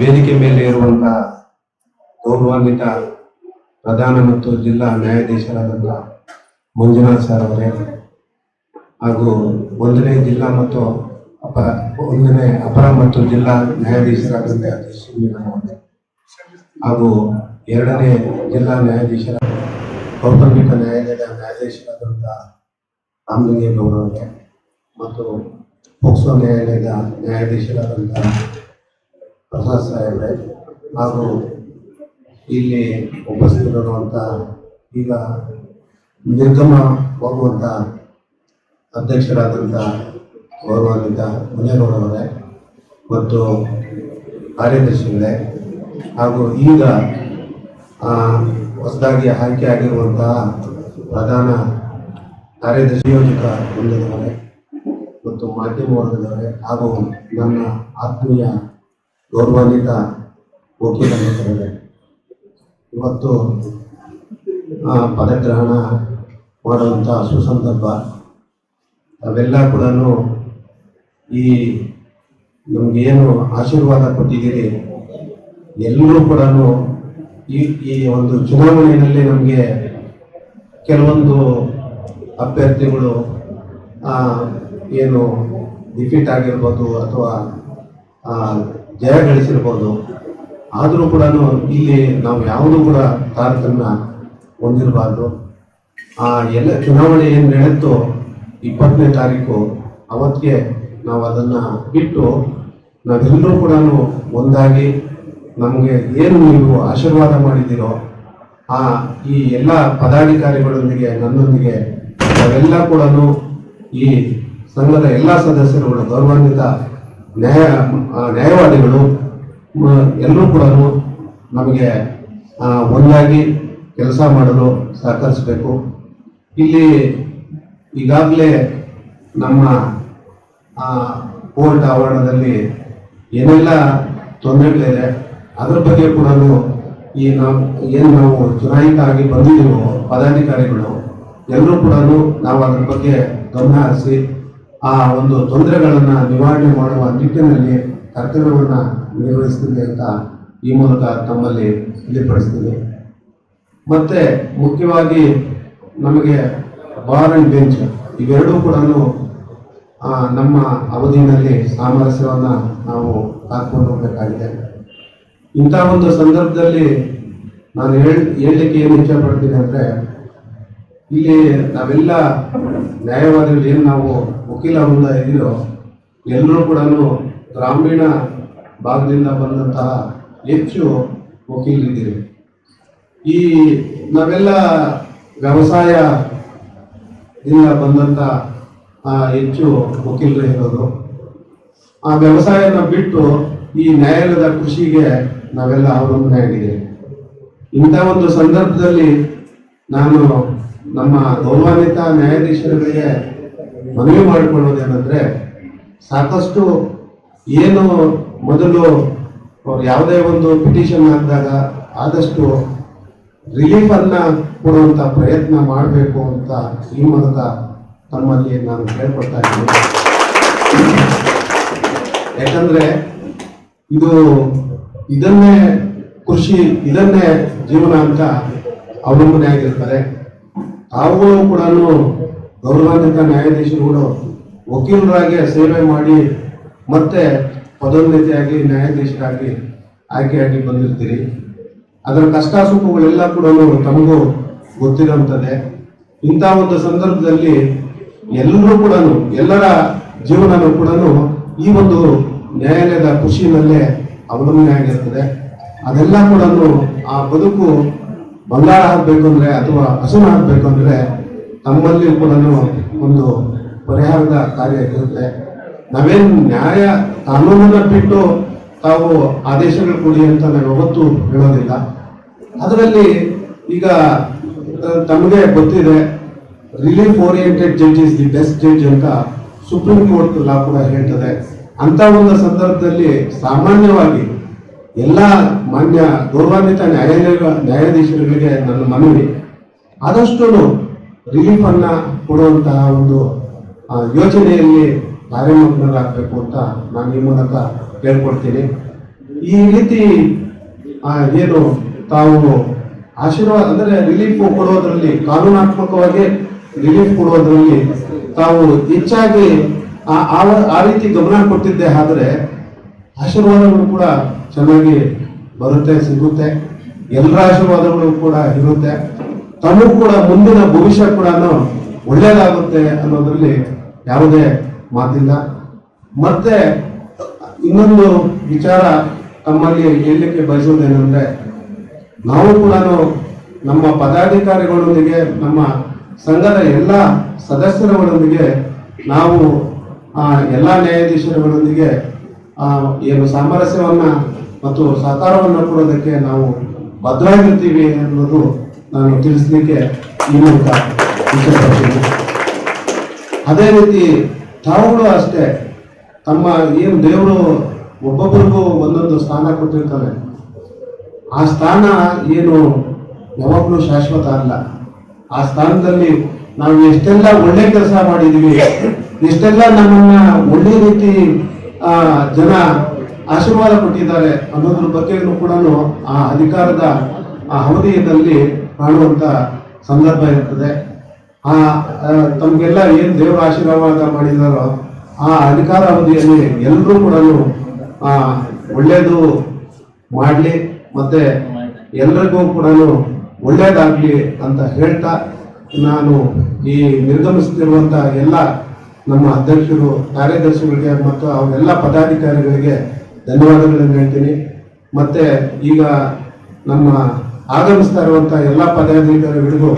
ವೇದಿಕೆ ಮೇಲೆ ಇರುವಂತಹ ಗೌರವಾನ್ವಿತ ಪ್ರಧಾನ ಮತ್ತು ಜಿಲ್ಲಾ ನ್ಯಾಯಾಧೀಶರಾದಂತಹ ಮಂಜುನಾಥ್ ಸರ್ ಅವರೇ, ಹಾಗೂ ಒಂದನೇ ಜಿಲ್ಲಾ ಮತ್ತು ಅಪ, ಒಂದನೇ ಅಪರ ಮತ್ತು ಜಿಲ್ಲಾ ನ್ಯಾಯಾಧೀಶರಾದಂತಹ ಶ್ರೀ ಅವರೇ ಹಾಗೂ ಎರಡನೇ ಜಿಲ್ಲಾ ನ್ಯಾಯಾಧೀಶರ ಕೌಟುಂಬಿಕ ನ್ಯಾಯಾಲಯದ ನ್ಯಾಯಾಧೀಶರಾದಂತಹ ರಾಮಲಿಂಗೇ ಅವರೇ, ಮತ್ತು ಪೋಕ್ಸೋ ನ್ಯಾಯಾಲಯದ ನ್ಯಾಯಾಧೀಶರಾದಂಥ ಪ್ರಸಾದ್ ಸಾಹೇಬ್ರೆ ಹಾಗೂ ಇಲ್ಲಿ ಉಪಸ್ಥಿತರಿರುವಂಥ ಈಗ ನಿರ್ಗಮ ಹೋಗುವಂಥ ಅಧ್ಯಕ್ಷರಾದಂಥ ಗೌರವಾನ್ವಿತ ಮುನೇಗೌಡವರೇ ಮತ್ತು ಕಾರ್ಯದರ್ಶಿಗಳೇ. ಹಾಗೂ ಈಗ ಹೊಸದಾಗಿ ಆಯ್ಕೆ ಆಗಿರುವಂತಹ ಪ್ರಧಾನ ಕಾರ್ಯದರ್ಶಿ ಯೋಜಕ ಮತ್ತು ಮಾಧ್ಯಮ ವರ್ಗದವರೇ ಹಾಗೂ ನನ್ನ ಆತ್ಮೀಯ ಗೌರವಾನ್ವಿತ ವಕೀಲ ಮಿತ್ರರೇ ಇವತ್ತು ಪದಗ್ರಹಣ ಮಾಡುವಂಥ ಸುಸಂದರ್ಭ, ಅವೆಲ್ಲ ಕೂಡ ಈ ನಮಗೇನು ಆಶೀರ್ವಾದ ಕೊಟ್ಟಿದ್ದೀರಿ ಎಲ್ಲರೂ ಕೂಡ ಈ ಈ ಒಂದು ಚುನಾವಣೆಯಲ್ಲಿ ನಮಗೆ ಕೆಲವೊಂದು ಅಭ್ಯರ್ಥಿಗಳು ಏನು ಡಿಫೀಟ್ ಆಗಿರ್ಬೋದು ಅಥವಾ ಜಯ ಗಳಿಸಿರ್ಬೋದು. ಆದರೂ ಕೂಡ ಇಲ್ಲಿ ನಾವು ಯಾವುದೂ ಕೂಡ ತಾರತಮ್ಯ ಹೊಂದಿರಬಾರ್ದು. ಆ ಎಲ್ಲ ಚುನಾವಣೆ ಏನು ನಡೆಯುತ್ತೋ ಇಪ್ಪತ್ತನೇ ತಾರೀಕು ಅವತ್ತಿಗೆ ನಾವು ಅದನ್ನು ಬಿಟ್ಟು ನಾವೆಲ್ಲರೂ ಕೂಡ ಒಂದಾಗಿ ನಮಗೆ ಏನು ನೀವು ಆಶೀರ್ವಾದ ಮಾಡಿದ್ದೀರೋ ಆ ಈ ಎಲ್ಲ ಪದಾಧಿಕಾರಿಗಳೊಂದಿಗೆ ನನ್ನೊಂದಿಗೆ ನಾವೆಲ್ಲ ಕೂಡ ಈ ಸಂಘದ ಎಲ್ಲ ಸದಸ್ಯರುಗಳು ಗೌರವಾನ್ವಿತ ನ್ಯಾಯ ನ್ಯಾಯವಾದಿಗಳು ಎಲ್ಲರೂ ಕೂಡ ನಮಗೆ ಒಂದಾಗಿ ಕೆಲಸ ಮಾಡಲು ಸಹಕರಿಸಬೇಕು. ಇಲ್ಲಿ ಈಗಾಗಲೇ ನಮ್ಮ ಕೋರ್ಟ್ ಆವರಣದಲ್ಲಿ ಏನೆಲ್ಲ ತೊಂದರೆಗಳಿದೆ, ಅದರ ಬಗ್ಗೆ ಕೂಡ ಈ ನಾವು, ಏನು ನಾವು ಚುನಾಯಿತ ಆಗಿ ಬಂದಿದ್ದೀವೋ, ಪದಾಧಿಕಾರಿಗಳು, ಎಲ್ಲರೂ ಕೂಡ ನಾವು ಅದರ ಬಗ್ಗೆ ಗಮನ ಹರಿಸಿ ಆ ಒಂದು ತೊಂದರೆಗಳನ್ನು ನಿವಾರಣೆ ಮಾಡುವ ನಿಟ್ಟಿನಲ್ಲಿ ಕರ್ತವ್ಯವನ್ನು ನಿರ್ವಹಿಸ್ತೀವಿ ಅಂತ ಈ ಮೂಲಕ ತಮ್ಮಲ್ಲಿ ತಿಳಿಪಡಿಸ್ತೀನಿ ಮತ್ತೆ ಮುಖ್ಯವಾಗಿ ನಮಗೆ ಬಾರ್ ಅಂಡ್ ಬೆಂಚ್ ಇವೆರಡೂ ಕೂಡ ನಮ್ಮ ಅವಧಿನಲ್ಲಿ ಸಾಮರಸ್ಯವನ್ನ ನಾವು ಹಾಕ್ಕೊಂಡು ಹೋಗಬೇಕಾಗಿದೆ. ಇಂಥ ಒಂದು ಸಂದರ್ಭದಲ್ಲಿ ನಾನು ಹೇಳಿ, ಹೇಳಲಿಕ್ಕೆ ಏನು ಇಚ್ಛೆ ಪಡ್ತೀನಿ ಅಂದ್ರೆ ಇಲ್ಲಿ ನಾವೆಲ್ಲ ನ್ಯಾಯವಾದಿಗಳು ಏನು ನಾವು ವಕೀಲ ವೃಂದ ಇದೆಯೋ ಎಲ್ಲರೂ ಕೂಡ ಗ್ರಾಮೀಣ ಭಾಗದಿಂದ ಬಂದಂತಹ ಹೆಚ್ಚು ವಕೀಲರಿದ್ದೀವಿ ಈ ನಾವೆಲ್ಲ ವ್ಯವಸಾಯದಿಂದ ಬಂದಂತ ಆ, ಹೆಚ್ಚು ವಕೀಲರು ಇರೋದು. ಆ ವ್ಯವಸಾಯನ ಬಿಟ್ಟು ಈ ನ್ಯಾಯಾಲಯದ ಕೃಷಿಗೆ ನಾವೆಲ್ಲ ಅವಲಂಬನೆ ಆಗಿದೆ ಇಂಥ ಒಂದು ಸಂದರ್ಭದಲ್ಲಿ ನಾನು ನಮ್ಮ ಗೌರವಾನ್ವಿತ ನ್ಯಾಯಾಧೀಶರುಗಳಿಗೆ ಮನವಿ ಮಾಡಿಕೊಳ್ಳೋದೇನೆಂದ್ರೆ ಸಾಕಷ್ಟು ಏನು ಮೊದಲು ಅವ್ರು ಯಾವುದೇ ಒಂದು ಪಿಟಿಷನ್ ಹಾಕಿದಾಗ ಆದಷ್ಟು ರಿಲೀಫ್ ಕೊಡುವಂಥ ಪ್ರಯತ್ನ ಮಾಡಬೇಕು ಅಂತ ಈ ಮೂಲಕ ತಮ್ಮಲ್ಲಿ ನಾನು ಕೇಳ್ಕೊಳ್ತಾ ಇದ್ದೀನಿ. ಯಾಕಂದರೆ ಇದು ಇದನ್ನೇ ಕೃಷಿ, ಇದನ್ನೇ ಜೀವನ ಅಂತ ಅವಲಂಬನೆ ಆಗಿರ್ತಾರೆ ತಾವುಗಳು ಕೂಡ ಗೌರವಾನ್ವಿತ ನ್ಯಾಯಾಧೀಶರುಗಳು ವಕೀಲರಾಗಿ ಸೇವೆ ಮಾಡಿ ಮತ್ತೆ ಪದೋನ್ನತಿಯಾಗಿ ನ್ಯಾಯಾಧೀಶರಾಗಿ ಆಯ್ಕೆಯಾಗಿ ಬಂದಿರ್ತೀರಿ. ಅದರ ಕಷ್ಟ ಸುಖಗಳೆಲ್ಲ ಕೂಡ ತಮಗೂ ಗೊತ್ತಿರುವಂಥದ್ದೇ ಇಂಥ ಒಂದು ಸಂದರ್ಭದಲ್ಲಿ ಎಲ್ಲರೂ ಕೂಡ ಎಲ್ಲರ ಜೀವನನೂ ಕೂಡ ಈ ಒಂದು ನ್ಯಾಯಾಲಯದ ಖುಷಿನಲ್ಲೇ ಅವಲಂಬನೆ ಆಗಿರ್ತದೆ ಅದೆಲ್ಲ ಕೂಡ ಆ ಬದುಕು ಬಂಗಾರ ಹಾಕಬೇಕು ಅಂದ್ರೆ ಅಥವಾ ಹಸುನ ಹಾಕಬೇಕು ಅಂದ್ರೆ ತಮ್ಮಲ್ಲಿ ಕೂಡ ಒಂದು ಪರಿಹಾರದ ಕಾರ್ಯ ಇರುತ್ತೆ. ನಾವೇನು ನ್ಯಾಯ ಕಾನೂನನ್ನು ಬಿಟ್ಟು ತಾವು ಆದೇಶಗಳು ಕೊಡಿ ಅಂತ ನಾವು ಯಾವತ್ತೂ ಹೇಳೋದಿಲ್ಲ. ಅದರಲ್ಲಿ ಈಗ ತಮಗೆ ಗೊತ್ತಿದೆ relief oriented judge is the best judge ಅಂತ ಸುಪ್ರೀಂ ಕೋರ್ಟ್ ಲಾ ಕೂಡ ಹೇಳ್ತದೆ. ಅಂತ ಒಂದು ಸಂದರ್ಭದಲ್ಲಿ ಸಾಮಾನ್ಯವಾಗಿ ಎಲ್ಲ ಮಾನ್ಯ ಗೌರವಾನ್ವಿತ ನ್ಯಾಯಾಲಯ ನ್ಯಾಯಾಧೀಶರುಗಳಿಗೆ ನನ್ನ ಮನವಿ. ಆದಷ್ಟು ರಿಲೀಫ್ ಅನ್ನ ಕೊಡುವಂತಹ ಒಂದು ಯೋಜನೆಯಲ್ಲಿ ಕಾರ್ಯಮಗ್ನರಾಗಬೇಕು ಅಂತ ನಾನು ಈ ಮೂಲಕ ಕೇಳ್ಕೊಡ್ತೀನಿ ಈ ರೀತಿ ಏನು ತಾವು ಆಶೀರ್ವಾದ, ಅಂದರೆ ರಿಲೀಫ್ ಕೊಡೋದ್ರಲ್ಲಿ ಕಾನೂನಾತ್ಮಕವಾಗಿ ರಿಲೀಫ್ ಕೊಡೋದ್ರಲ್ಲಿ ತಾವು ಹೆಚ್ಚಾಗಿ ಆ ರೀತಿ ಗಮನ ಕೊಟ್ಟಿದ್ದೆ ಆದರೆ ಆಶೀರ್ವಾದಗಳು ಕೂಡ ಚೆನ್ನಾಗಿ ಬರುತ್ತೆ, ಸಿಗುತ್ತೆ. ಎಲ್ಲರ ಆಶೀರ್ವಾದಗಳು ಕೂಡ ಇರುತ್ತೆ. ತಮಗೂ ಕೂಡ ಮುಂದಿನ ಭವಿಷ್ಯ ಕೂಡ ಒಳ್ಳೇದಾಗುತ್ತೆ ಅನ್ನೋದ್ರಲ್ಲಿ ಯಾವುದೇ ಮಾತಿಲ್ಲ. ಮತ್ತೆ ಇನ್ನೊಂದು ವಿಚಾರ ತಮ್ಮಲ್ಲಿ ಹೇಳಲಿಕ್ಕೆ ಬಯಸೋದೇನೆಂದ್ರೆ ನಾವು ಕೂಡ ನಮ್ಮ ಪದಾಧಿಕಾರಿಗಳೊಂದಿಗೆ, ನಮ್ಮ ಸಂಘದ ಎಲ್ಲ ಸದಸ್ಯರುಗಳೊಂದಿಗೆ ನಾವು ಎಲ್ಲ ನ್ಯಾಯಾಧೀಶರುಗಳೊಂದಿಗೆ ಏನು ಸಾಮರಸ್ಯವನ್ನ ಮತ್ತು ಸಹಕಾರವನ್ನು ಕೊಡೋದಕ್ಕೆ ನಾವು ಬದ್ಧವಾಗಿರ್ತೀವಿ ಅನ್ನೋದು ನಾನು ತಿಳಿಸ್ಲಿಕ್ಕೆ ಈ ಮೂಲಕ ಇಷ್ಟಪಡ್ತೀನಿ ಅದೇ ರೀತಿ ತಾವುಗಳು ಅಷ್ಟೇ ತಮ್ಮ ಏನು ದೇವರು ಒಬ್ಬೊಬ್ಬರಿಗೂ ಒಂದೊಂದು ಸ್ಥಾನ ಕೊಟ್ಟಿರ್ತಾರೆ. ಆ ಸ್ಥಾನ ಏನು ಯಾವಾಗಲೂ ಶಾಶ್ವತ ಅಲ್ಲ. ಆ ಸ್ಥಾನದಲ್ಲಿ ನಾವು ಎಷ್ಟೆಲ್ಲ ಒಳ್ಳೆ ಕೆಲಸ ಮಾಡಿದೀವಿ, ಎಷ್ಟೆಲ್ಲ ನಮ್ಮನ್ನ ಒಳ್ಳೆ ರೀತಿ ಜನ ಆಶೀರ್ವಾದ ಕೊಟ್ಟಿದ್ದಾರೆ ಅನ್ನೋದ್ರ ಬಗ್ಗೆ ಕೂಡ ಆ ಅಧಿಕಾರದ ಆ ಅವಧಿಯಲ್ಲಿ ಕಾಣುವಂತ ಸಂದರ್ಭ ಇರ್ತದೆ. ಆ ತಮಗೆಲ್ಲ ಏನು ದೇವರ ಆಶೀರ್ವಾದ ಮಾಡಿದಾರೋ ಆ ಅಧಿಕಾರ ಅವಧಿಯಲ್ಲಿ ಎಲ್ಲರೂ ಕೂಡ ಆ, ಒಳ್ಳೇದು ಮಾಡಲಿ ಮತ್ತೆ ಎಲ್ರಿಗೂ ಕೂಡ ಒಳ್ಳೆಯದಾಗಲಿ ಅಂತ ಹೇಳ್ತಾ ನಾನು ಈ ನಿರ್ಗಮಿಸುತ್ತಿರುವಂಥ ಎಲ್ಲ ನಮ್ಮ ಅಧ್ಯಕ್ಷರು, ಕಾರ್ಯದರ್ಶಿಗಳಿಗೆ ಮತ್ತು ಅವರೆಲ್ಲ ಪದಾಧಿಕಾರಿಗಳಿಗೆ ಧನ್ಯವಾದಗಳನ್ನು ಹೇಳ್ತೀನಿ. ಮತ್ತೆ ಈಗ ನಮ್ಮ ಆಗಮಿಸ್ತಾ ಇರುವಂಥ ಎಲ್ಲ ಪದಾಧಿಕಾರಿಗಳಿಗೂ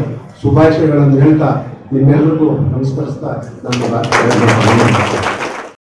ಶುಭಾಶಯಗಳನ್ನು ಹೇಳ್ತಾ ನಿಮ್ಮೆಲ್ಲರಿಗೂ ನಮಸ್ಕರಿಸ್ತಾ ನಮ್ಮ